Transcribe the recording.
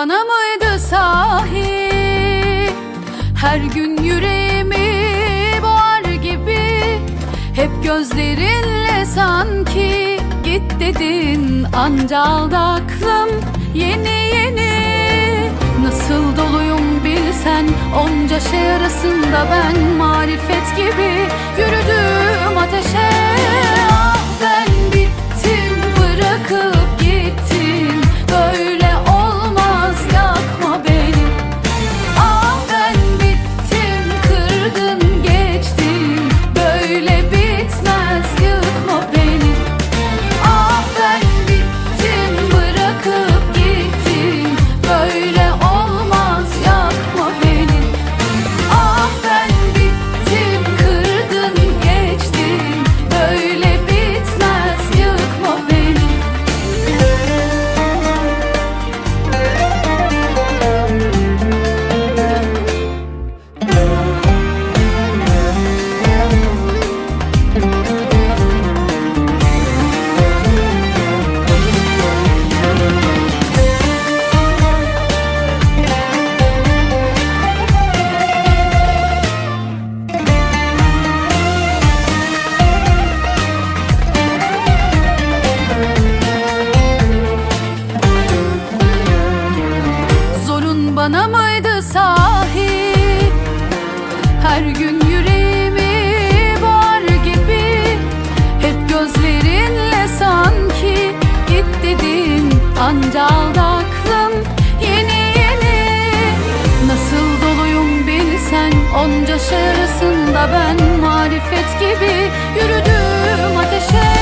bana mıydı sahi? Her gün yüreğimi boğar gibi Hep gözlerinle sanki Git dedin. Anca aldı aklım Yeni yeni. Nasıl doluyum bilsen Onca şey arasında ben Marifet gibi yürüdüm ateşe. Bana mıydı sahi. Her gün yüreğimi boğar gibi Hep gözlerinle sanki Git dedin anca aldı aklım Yeni yeni. Nasıl doluyum bilsen Onca şey arasında ben Marifet gibi yürüdüm ateşe